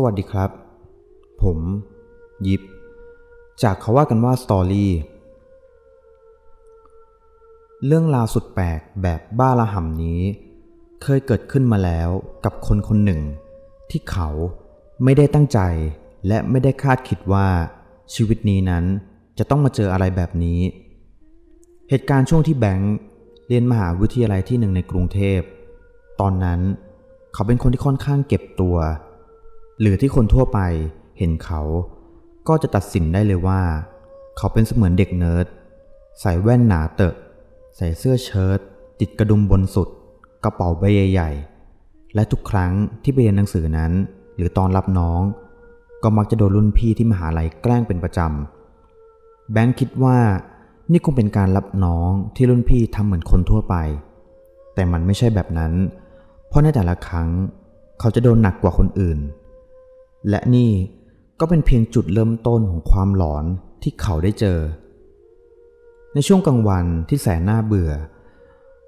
สวัสดีครับ ผม ยิบ จากเขาว่ากันว่าสตอรี่เรื่องราวสุดแปลกแบบบ้าระห่ำนี้ เคยเกิดขึ้นมาแล้วกับคนคนหนึ่ง ที่เขาไม่ได้ตั้งใจและไม่ได้คาดคิดว่า ชีวิตนี้นั้นจะต้องมาเจออะไรแบบนี้ เหตุการณ์ช่วงที่แบงค์เรียนมหาวิทยาลัยที่หนึ่งในกรุงเทพ ตอนนั้นเขาเป็นคนที่ค่อนข้างเก็บตัว หรือที่คนทั่วไปเห็นเขา ก็จะตัดสินได้เลยว่า เขาเป็นเสมือนเด็กเนิร์ดใส่แว่นหนาเตอะ ใส่เสื้อเชิ้ตติดกระดุมบนสุด กระเป๋าใบใหญ่ๆ และทุกครั้งที่ไปเรียนหนังสือนั้น หรือตอนรับน้อง ก็มักจะโดนรุ่นพี่ที่มหาลัยแกล้งเป็นประจำ แบงค์คิดว่านี่คงเป็นการรับน้องที่รุ่นพี่ทำเหมือนคนทั่วไป แต่มันไม่ใช่แบบนั้น เพราะในแต่ละครั้ง เขาจะโดนหนักกว่าคนอื่น และนี่ก็เป็นเพียงจุดเริ่มต้นของความหลอนที่เขาได้เจอ ในช่วงกลางวันที่แสนน่าเบื่อ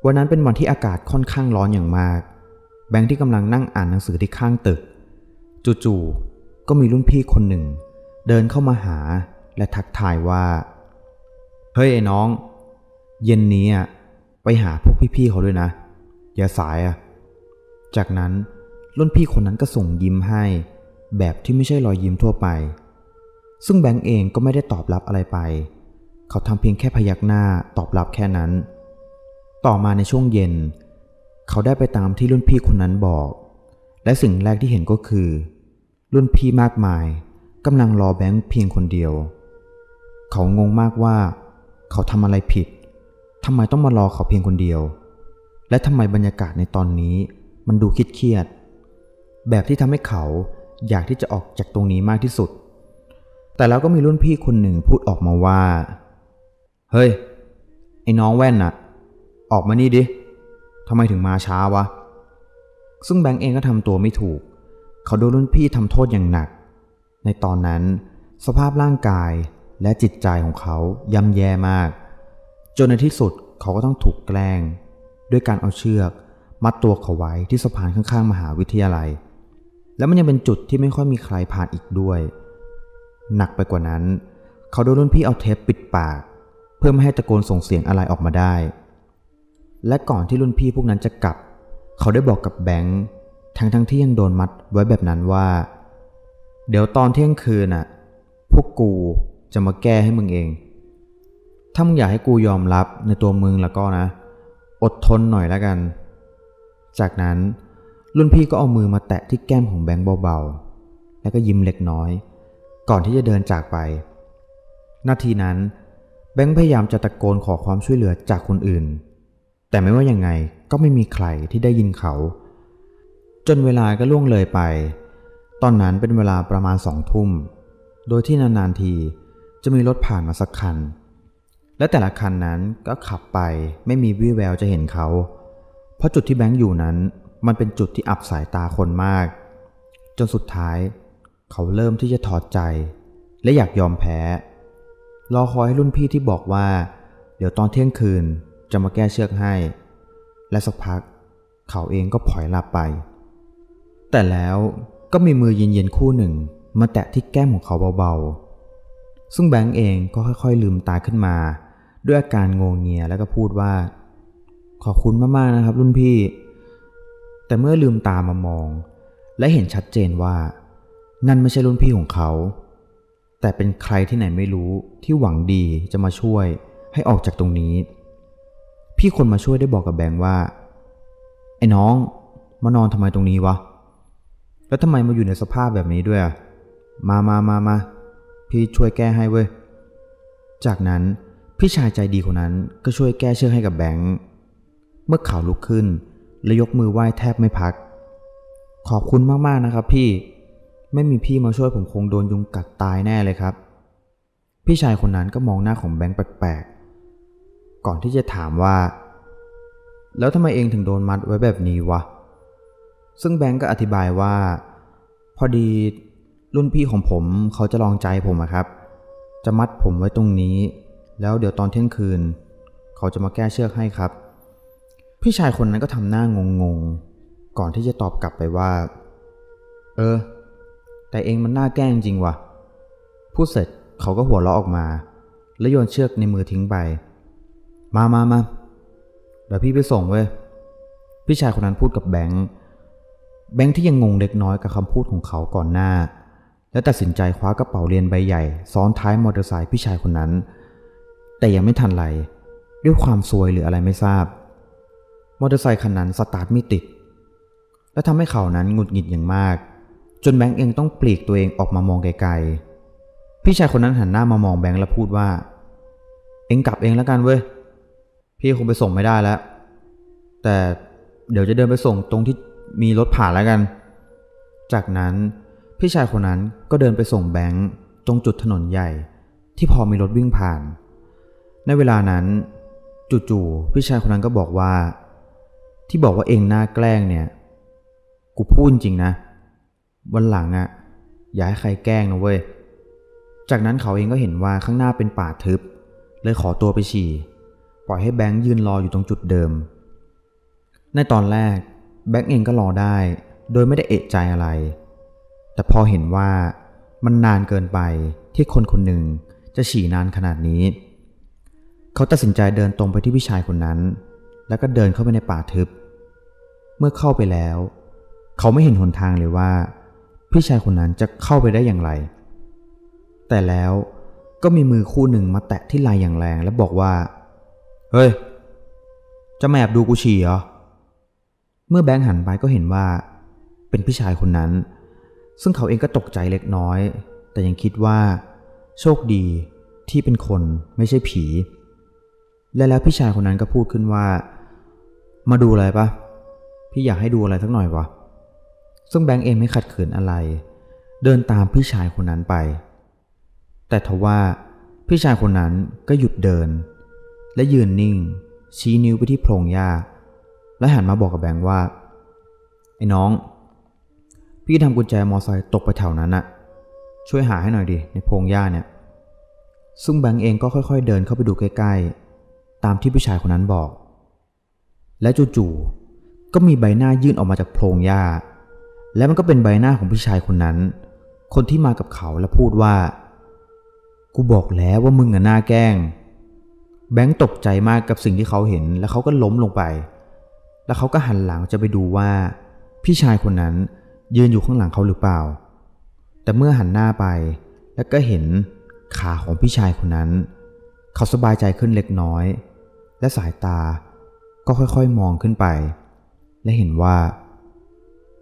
วันนั้นเป็นวันที่อากาศค่อนข้างร้อนอย่างมาก แบงค์ที่กำลังนั่งอ่านหนังสือที่ข้างตึก จู่ๆก็มีรุ่นพี่คนหนึ่ง เดินเข้ามาหาและทักทายว่า เฮ้ยไอ้น้อง เย็นนี้อะไปหาพวกพี่ๆเขาด้วยนะ อย่าสายอะ จากนั้นรุ่นพี่คนนั้นก็ส่งยิ้มให้ แบบที่ไม่ใช่รอยยิ้มทั่วไป ซึ่งแบงก์เองก็ไม่ได้ตอบรับอะไรไป เขาทำเพียงแค่พยักหน้าตอบรับแค่นั้น ต่อมาในช่วงเย็น เขาได้ไปตามที่รุ่นพี่คนนั้นบอก และสิ่งแรกที่เห็นก็คือ รุ่นพี่มากมายกำลังรอแบงค์เพียงคนเดียว เขางงมากว่า เขาทำอะไรผิดทำไมต้องมารอเขาเพียงคนเดียว และทำไมบรรยากาศในตอนนี้มันดูคิดเครียด แบบที่ทำให้เขา อยากที่จะออกจากตรงนี้มากที่สุด แต่แล้วก็มีรุ่นพี่คนหนึ่งพูดออกมาว่า เฮ้ย ไอ้น้องแว่นน่ะ ออกมานี่ดิทำไมถึงมาช้าวะ ซึ่งแบงก์เองก็ทำตัวไม่ถูก เขาโดนรุ่นพี่ทำโทษอย่างหนัก ในตอนนั้น สภาพร่างกายและจิตใจของเขาย่ำแย่มาก จนในที่สุดเขาก็ต้องถูกแกล้ง ด้วยการเอาเชือก มัดตัวเขาไว้ที่สะพานข้างๆ มหาวิทยาลัย แล้วมันยังเป็นจุดที่ไม่ค่อยมีใครผ่านอีกด้วย หนักไปกว่านั้น เขาโดนรุ่นพี่เอาเทปปิดปาก เพื่อไม่ให้ตะโกนส่งเสียงอะไรออกมาได้ และก่อนที่รุ่นพี่พวกนั้นจะกลับ เขาได้บอกกับแบงค์ทั้งทั้งที่ยังโดนมัดไว้แบบนั้นว่า เดี๋ยวตอนเที่ยงคืนน่ะ พวกกูจะมาแก้ให้มึงเอง ถ้ามึงอยากให้กูยอมรับในตัวมึงแล้วก็นะ อดทนหน่อยแล้วกัน จากนั้น รุ่นพี่ก็เอามือมาแตะที่แก้มของแบงค์เบาๆ แล้วก็ยิ้มเล็กน้อย ก่อนที่จะเดินจากไป นาทีนั้น แบงค์พยายามจะตะโกนขอความช่วยเหลือจากคนอื่น แต่ไม่ว่ายังไงก็ไม่มีใครที่ได้ยินเขา จนเวลาก็ล่วงเลยไป ตอนนั้นเป็นเวลาประมาณสองทุ่ม โดยที่นานๆทีจะมีรถผ่านมาสักคัน และแต่ละคันนั้นก็ขับไปไม่มีวี่แววจะเห็นเขา เพราะจุดที่แบงค์อยู่นั้น มันเป็นจุดที่อับสายตาคนมาก จนสุดท้าย เขาเริ่มที่จะถอดใจ และอยากยอมแพ้ รอคอยให้รุ่นพี่ที่บอกว่า เดี๋ยวตอนเที่ยงคืนจะมาแก้เชือกให้ และสักพัก เขาเองก็ผลอยหลับไป แต่แล้วก็มีมือเย็นๆคู่หนึ่ง มาแตะที่แก้มของเขาเบาๆ ซึ่งแบงก์เองก็ค่อยๆลืมตาขึ้นมา ด้วยอาการงงเงียแล้วก็พูดว่า ขอบคุณมากๆนะครับ รุ่นพี่ แต่เมื่อลืมตามามอง และเห็นชัดเจนว่า นั่นไม่ใช่รุ่นพี่ของเขา แต่เป็นใครที่ไหนไม่รู้ที่หวังดีจะมาช่วยให้ออกจากตรงนี้ พี่คนมาช่วยได้บอกกับแบงค์ว่า ไอ้น้องมานอนทำไมตรงนี้วะ แล้วทำไมมาอยู่ในสภาพแบบนี้ด้วยอะมามามามา พี่ช่วยแก้ให้เว้ย จากนั้นพี่ชายใจดีคนนั้นก็ช่วยแก้เชือกให้กับแบงค์ เมื่อเขาลุกขึ้น และยกมือไหว้แทบไม่พัก ขอบคุณมากๆนะครับพี่ ไม่มีพี่มาช่วยผมคงโดนยุงกัดตายแน่เลยครับ พี่ชายคนนั้นก็มองหน้าของแบงค์แปลกๆ ก่อนที่จะถามว่า แล้วทำไมเองถึงโดนมัดไว้แบบนี้วะ ซึ่งแบงก์ก็อธิบายว่า พอดีรุ่นพี่ของผมเขาจะลองใจผมอะครับ จะมัดผมไว้ตรงนี้ แล้วเดี๋ยวตอนเที่ยงคืน เขาจะมาแก้เชือกให้ครับ พี่ชายคนนั้นก็ทำหน้างงๆ ก่อนที่จะตอบกลับไปว่า เออ แต่เองมันน่าแกล้งจริงวะพูดเสร็จเขาก็หัวเราะออกมา แล้วโยนเชือกในมือทิ้งไป มามามาเดี๋ยวพี่ไปส่งเว้ย พี่ชายคนนั้นพูดกับแบงค์ แบงค์ที่ยังงงเล็กน้อยกับคำพูดของเขาก่อนหน้า และตัดสินใจคว้ากระเป๋าเรียนใบใหญ่ ซ้อนท้ายมอเตอร์ไซค์พี่ชายคนนั้น แต่ยังไม่ทันไร ด้วยความซวยหรืออะไรไม่ทราบ มอเตอร์ไซค์คันนั้นสตาร์ทไม่ติด และทำให้เขานั้นหงุดหงิดอย่างมาก จนแบงค์เองต้องปลีกตัวเองออกมามองไกลๆ พี่ชายคนนั้นหันหน้ามามองแบงค์แล้วพูดว่า เองกลับเองแล้วกันเว้ย พี่คงไปส่งไม่ได้แล้ว แต่เดี๋ยวจะเดินไปส่งตรงที่มีรถผ่านแล้วกัน จากนั้นพี่ชายคนนั้นก็เดินไปส่งแบงค์ตรงจุดถนนใหญ่ที่พอมีรถวิ่งผ่าน ในเวลานั้น จู่ๆพี่ชายคนนั้นก็บอกว่า ที่บอกว่าเองหน้าแกล้งเนี่ย กูพูดจริงนะ วันหลังอะอย่าให้ใครแกล้งนะเว้ย จากนั้นเขาเองก็เห็นว่าข้างหน้าเป็นป่าทึบ เลยขอตัวไปฉี่ ปล่อยให้แบงค์ยืนรออยู่ตรงจุดเดิม ในตอนแรกแบงค์เองก็รอได้ โดยไม่ได้เอะใจอะไร แต่พอเห็นว่ามันนานเกินไปที่คนคนหนึ่งจะฉี่นานขนาดนี้ เขาตัดสินใจเดินตรงไปที่พี่ชายคนนั้น แล้วก็เดินเข้าไปในป่าทึบ เมื่อเข้าไปแล้ว เขาไม่เห็นหนทางเลยว่า พี่ชายคนนั้นจะเข้าไปได้อย่างไร แต่แล้วก็มีมือคู่หนึ่งมาแตะที่ไหล่อย่างแรงและบอกว่า เฮ้ย จะมาแอบดูกูฉี่เหรอ เมื่อแบงค์หันไปก็เห็นว่า เป็นพี่ชายคนนั้น ซึ่งเขาเองก็ตกใจเล็กน้อย แต่ยังคิดว่า โชคดีที่เป็นคนไม่ใช่ผี และแล้วพี่ชายคนนั้นก็พูดขึ้นว่า มาดูอะไรปะ พี่อยากให้ดูอะไรสักหน่อยวะ ซึ่งแบงค์เองไม่ขัดขืนอะไร เดินตามพี่ชายคนนั้นไป แต่ทว่าพี่ชายคนนั้นก็หยุดเดิน และยืนนิ่ง ชี้นิ้วไปที่โพรงหญ้า และหันมาบอกกับแบงค์ว่า ไอ้น้อง พี่ทำกุญแจมอไซค์ตกไปแถวนั้นอะช่วยหาให้หน่อยดิในโพรงหญ้าเนี่ย ซึ่งแบงค์เองก็ค่อย ๆ เดินเข้าไปดูใกล้ ๆ ตามที่พี่ชายคนนั้นบอก และจู่ๆ ก็มีใบหน้ายื่นออกมาจากโพรงหญ้า และมันก็เป็นใบหน้าของพี่ชายคนนั้น คนที่มากับเขาและพูดว่า กูบอกแล้วว่ามึงอะหน้าแกล้ง แบงค์ตกใจมากกับสิ่งที่เขาเห็น แล้วเขาก็ล้มลงไป แล้วเขาก็หันหลังจะไปดูว่า พี่ชายคนนั้นยืนอยู่ข้างหลังเขาหรือเปล่า แต่เมื่อหันหน้าไป แล้วก็เห็นขาของพี่ชายคนนั้น เขาสบายใจขึ้นเล็กน้อย และสายตาก็ค่อยๆมองขึ้นไป และเห็นว่า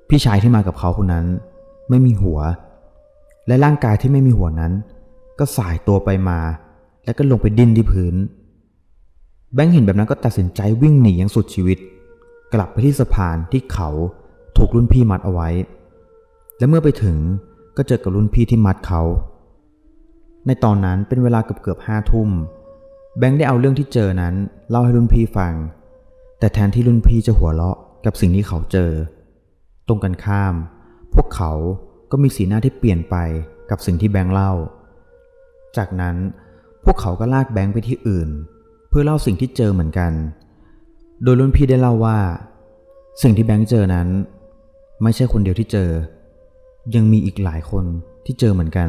พี่ชายที่มากับเขาคนนั้น ไม่มีหัว และร่างกายที่ไม่มีหัวนั้น ก็สายตัวไปมา แล้วก็ลงไปดิ้นที่พื้น แบงค์เห็นแบบนั้นก็ตัดสินใจวิ่งหนีอย่างสุดชีวิต กลับไปที่สะพานที่เขาถูกรุ่นพี่มัดเอาไว้ และเมื่อไปถึงก็เจอกับรุ่นพี่ที่มัดเขา ในตอนนั้นเป็นเวลาเกือบเกือบห้าทุ่ม แบงค์ได้เอาเรื่องที่เจอนั้น เล่าให้รุ่นพี่ฟัง แต่แทนที่รุ่นพี่จะหัวเราะ กับสิ่งที่เขาเจอ ตรงกันข้าม พวกเขาก็มีสีหน้าที่เปลี่ยนไปกับสิ่งที่แบงค์เล่า จากนั้นพวกเขาก็ลากแบงค์ไปที่อื่น เพื่อเล่าสิ่งที่เจอเหมือนกัน โดยรุ่นพี่ได้เล่าว่า สิ่งที่แบงค์เจอนั้น ไม่ใช่คนเดียวที่เจอ ยังมีอีกหลายคนที่เจอเหมือนกัน